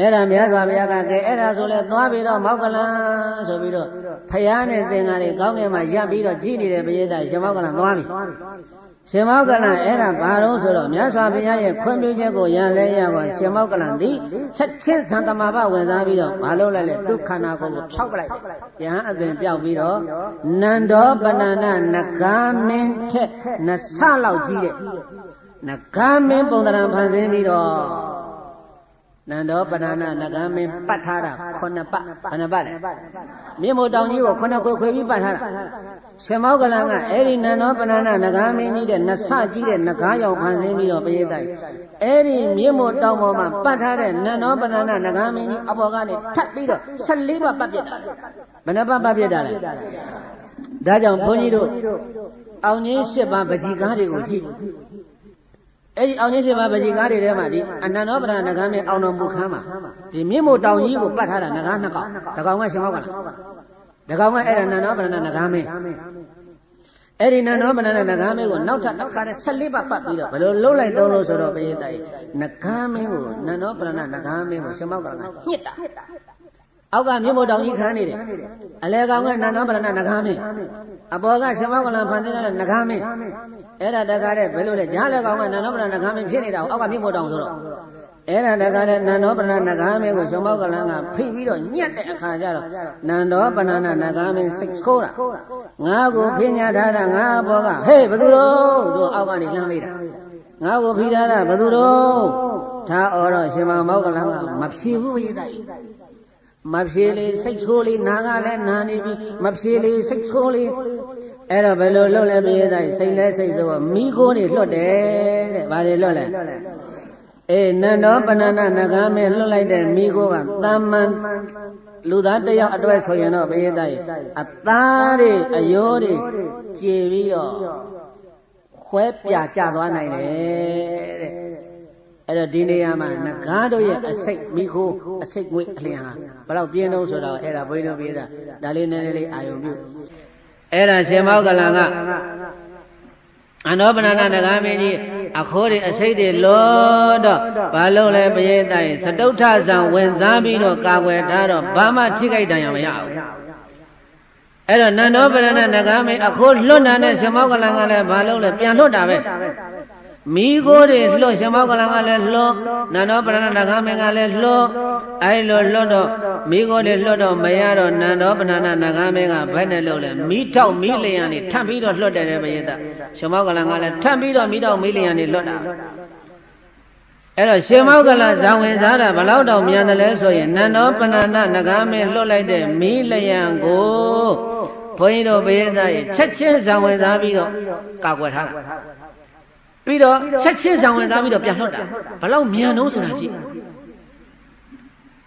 အဲ့ဒါမြတ်စွာဘုရားကကဲအဲ့ဒါဆိုလဲသွားပြီးတော့မောက်ကလန်ဆိုပြီးတော့ဖယားနဲ့သင်္ဃာတွေကောင်းကင်မှာရပ်ပြီးတော့ကြည်နေတဲ့ပရိသတ်ရှင်မောက်ကလန်သွားပြီရှင်မောက်ကလန်အဲ့ဒါဘာလို့ဆိုတော့မြတ်စွာဘုရားရဲ့ခွင့်ပြုချက်ကိုရန်လဲရကောရှင်မောက်ကလန်သည်ချက်ချင်းသံတမာပဝင်စားပြီးတော့မလုပ်လိုက်လေဒုက္ခနာကိုကိုဖြောက်ပလိုက်တယ်ယဟန်အသွင်ပြောက်ပြီးတော့နန္ဒောပဏာနာနဂါမင်းထက်နဆလောက်ကြီးတဲ့နဂါမင်းပုံသဏ္ဍာန်ဖန်ဆင်းပြီးတော့ နန္ဒောပဏာနာနဂါမင်းပတ်ထားတာခုနှစ်ပတ်ဘယ်နှပတ်လဲမြင့်မို့တောင်ကြီးကိုခုနှစ်ခွေခွေပြီးပတ်ထားတာရှင်မောကလန်ကအဲ့ဒီနန္ဒောပဏာနာနဂါမင်းကြီးတဲ့နဆကြီးတဲ့နဂါရောင်ဖန်ဆင်းပြီးတော့ပရိသတ်အဲ့ဒီမြင့်မို့တောင်ပေါ်မှာပတ်ထားတဲ့နန္ဒောပဏာနာနဂါမင်းကြီးအပေါ်ကနေထပ်ပြီးတော့14ပတ်ပတ်ပြစ်တာဘယ်နှပတ်ပတ်ပြစ်တာလဲဒါကြောင့်ဘုန်းကြီးတို့အောင်ကြီး၈ပါးပကြီကားတွေကိုကြည့် အဲ့ဒီအောင်ကြီးရှင်မပကြီးကားတွေထဲမှာဒီအနန္တောပဒနဂမ်းမြေအောင်တော်မူခမ်းမှာဒီမြင့်မို့တောင်ကြီးကိုပတ်ထားတာငကားနှစ်ကောင်တကောင်ကရှင်မောက်ကလားတကောင်ကအဲ့ဒါနန္တောပဒနဂမ်းမြေအဲ့ဒီနန္တောပဒနဂမ်းမြေကိုနောက်ထပ်နောက်ခါတဲ့14ပတ်ပတ်ပြီးတော့ဘယ်လိုလှုပ်လိုက်သုံးလို့ဆိုတော့ပရိသတ်နဂမ်းမင်းကိုနန္တောပဒနဂမ်းမင်းကိုရှင်မောက်ကလည်းညှစ်တာ အောက်ကမြင့်မို့တောင်ကြီးခမ်းနေတယ်အလဲကောင်ကနန္တောပဒနဂမ်းမင်းအပေါ်ကရှင်မောက်ကလည်းဖန်ဆင်းတဲ့နဂမ်းမင်းအဲ့ဒါတကားတဲ့ဘယ်လိုလဲဂျားလက်ကောင်ကနန္ဒောပဏနဂါမင်းဖြစ်နေတာအောက်ကမြင့်မို့တောင်ဆိုတော့အဲ့ဒါတကားတဲ့နန္ဒောပဏနဂါမင်းကိုရှင်မောကလန်းကဖိပြီးတော့ညက်တဲ့အခါကျတော့နန္ဒောပဏနနဂါမင်းစိတ်ဆိုးတာငါကိုဖိညာထားတာငါဘောကဟေးဘယ်သူတော့သူအောက်ကနေလှမ်းလိုက်တာငါကိုဖိထားတာဘယ်သူတော့ထားအော်တော့ရှင်မောကလန်းကမဖြေဘူးပြိတ္တိ မဖြေလေစိတ်ဆိုးလေနာကလည်းနာနေပြီမဖြေလေစိတ်ဆိုးလေအဲ့တော့ဘယ်လိုလွတ်လဲပြေးတိုင်းစိတ်လဲစိတ်ဆိုမိခိုးတွေလွတ်တယ်တဲ့ဘာတွေလွတ်လဲအေးနန္ဒောပဏနာနဂါမဲလွတ်လိုက်တဲ့မိခိုးကတာမန်လူသားတယောက်အတွက်ဆိုရင်တော့ပြေးတိုင်းအသားတွေအယောတွေကျေပြီးတော့ခွဲပြကြသွားနိုင်တယ်တဲ့ အဲ့တော့ဒီနေရာမှာငကားတို့ရဲ့အစိတ်မိခိုးအစိတ်ငွေအလျံဟာဘယ်တော့ပြင်းတော့ဆိုတော့အဲ့ဒါဘိန်းတို့ပြေးတာဒါလေးနည်းနည်းလေးအာယုံပြုအဲ့ဒါရှင်မောကလန်ကအနောပဏနာနဂါမင်းကြီးအခိုးတွေအစိတ်တွေလောတော့ဘာလို့လဲပရိသတ်စတုထဇံဝင်စားပြီးတော့ကာကွယ်ထားတော့ဘာမှထိခိုက်တန်ရမရဘူးအဲ့တော့နန္ဒောပရဏနဂါမင်းအခိုးလွတ်တာနဲ့ရှင်မောကလန်ကလည်းဘာလို့လဲပြန်လွတ်တာပဲ မိကိုတွေလှော့ရှင်မောကလန်ကလည်းလှော့နန္ဒောပရဏနဂါမင်းကလည်းလှော့အဲ့လိုလှော့တော့မိကိုတွေလှော့တော့မရတော့နန္ဒောပရဏနဂါမင်းကဘယ်နဲ့လှော့လဲမိထောက်မိလျံနေထပ်ပြီးတော့လှော့တယ်တဲ့ပရိသတ်ရှင်မောကလန်ကလည်းထပ်ပြီးတော့မိထောက်မိလျံနေလှော့တာအဲ့တော့ရှင်မောကလဇာဝင်စားတာဘလောက်တောင်မြန်တယ်လဲဆိုရင်နန္ဒောပဏာဏနဂါမင်းလွတ်လိုက်တဲ့မီးလျံကိုဘုန်းကြီးတို့ဘုရားသားရဲ့ချက်ချင်းဇာဝင်စားပြီးတော့ကာကွယ်ထားတာ ပြီးတော့ချက်ချင်းဇာဝင်စားပြီးတော့ပြန်လွတ်တာဘလောက်မြန်တော့ဆိုတာကြည့်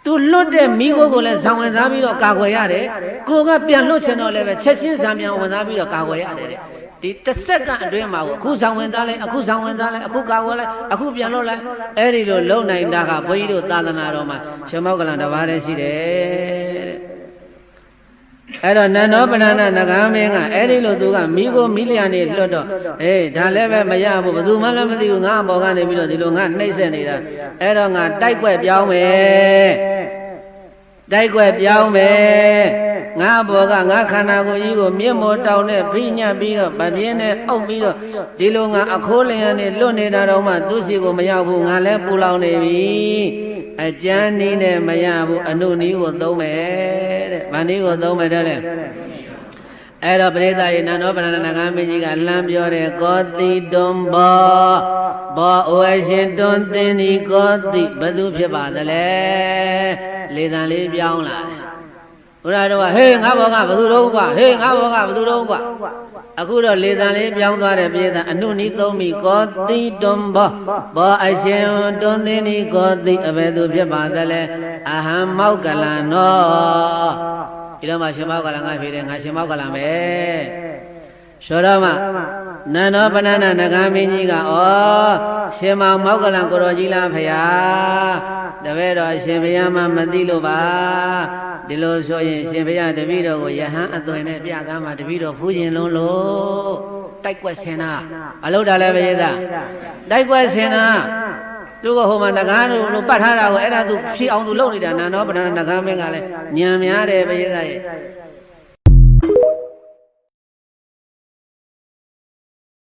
သူလွတ်တဲ့မိကိုကိုလည်းဇံဝင်စားပြီးတော့ကာကွယ်ရတယ်ကိုကပြန်လွတ်ချင်တော့လည်းပဲချက်ချင်းဇံပြန်ဝင်စားပြီးတော့ကာကွယ်ရတယ်တဲ့ဒီတစ်စက္ကန့်အတွင်းမှာအခုဇံဝင်သားလိုက်အခုဇံဝင်သားလိုက်အခုကာကွယ်လိုက်အခုပြန်လွတ်လိုက်အဲ့ဒီလိုလုံနိုင်တာကဘုန်းကြီးတို့သာသနာတော်မှာရှင်မောကလန်တပါးတည်းရှိတယ်တဲ့ အဲ့တော့နန္ဒောပဏာဏနဂါမင်းကအဲ့ဒီလိုသူကမိကိုမိလျာနေလွတ်တော့အေးဒါလည်းပဲမရဘူးဘယ်သူမှလည်းမသိဘူးငါအပေါ်ကနေပြီးတော့ဒီလိုငါနှိမ့်ဆက်နေတာအဲ့တော့ငါတိုက်ွက်ပြောင်းမယ်တိုက်ွက်ပြောင်းမယ်ငါဘောကငါခန္ဓာကိုယ်ကြီးကိုမြင့်မောတောင်းနဲ့ဖိညတ်ပြီးတော့ဗပြင်းနဲ့အုပ်ပြီးတော့ဒီလိုငါအခိုးလျံနဲ့လွတ်နေတာတော့မှသူစီကိုမရောက်ဘူးငါလည်းပူလောင်နေပြီ အကျမ်းနည်းနဲ့မရဘူးအနုနည်းကိုသုံးမယ်တဲ့ဗန်နည်းကိုသုံးမယ်တဲ့လေအဲ့တော့ပရိသတ်ရေနန္ဒောပရဏနာဂမင်းကြီးကလမ်းပြောတယ်ကောတိတွန်ဘောဘောအိုအရှင်တွန်သင်ဒီကောတိဘယ်သူဖြစ်ပါသလဲလေတံလေးပြောင်းလာတယ် ဘုရားတော်ကဟေးငါဘောကဘယ်သူတော့ကွာဟေးငါဘောကဘယ်သူတော့ကွာအခုတော့လေတံလေးပြောင်းသွားတဲ့ပြေသံအနုနီးသုံးပြီကောတိတွန်ဘောဘောအရှင်တွန်သင်ဒီကောတိအဘယ်သူဖြစ်ပါသလဲအဟံမောက်ကလန်နောဒီတော့မှရှင်မောက်ကလန်ငါဖြစ်တယ်ငါရှင်မောက်ကလန်ပဲဆိုတော့မှ နန္ဒောပဏနာနဂါမင်းကြီးကဩရှင်မောင်မောက်ကလန်ကိုရောကြီးလားဖရာတပည့်တော်ရှင်ဘုရားမှမသိလို့ပါဒီလိုဆိုရင်ရှင်ဘုရားတပည့်တော်ကိုယဟန်အသွင်နဲ့ပြသားမှတပည့်တော်ဖူးခြင်းလုံးလို့တိုက်ွက်ဆင်တာအလုတာလည်းပဲရသားတိုက်ွက်ဆင်တာသူကဟိုမှာနဂါးတို့လို့ပတ်ထားတာကိုအဲ့ဒါသူဖြည့်အောင်သူလုပ်နေတာနာနောပဒနာနဂါးမင်းကလည်းညံများတယ်ဘုရားရဲ့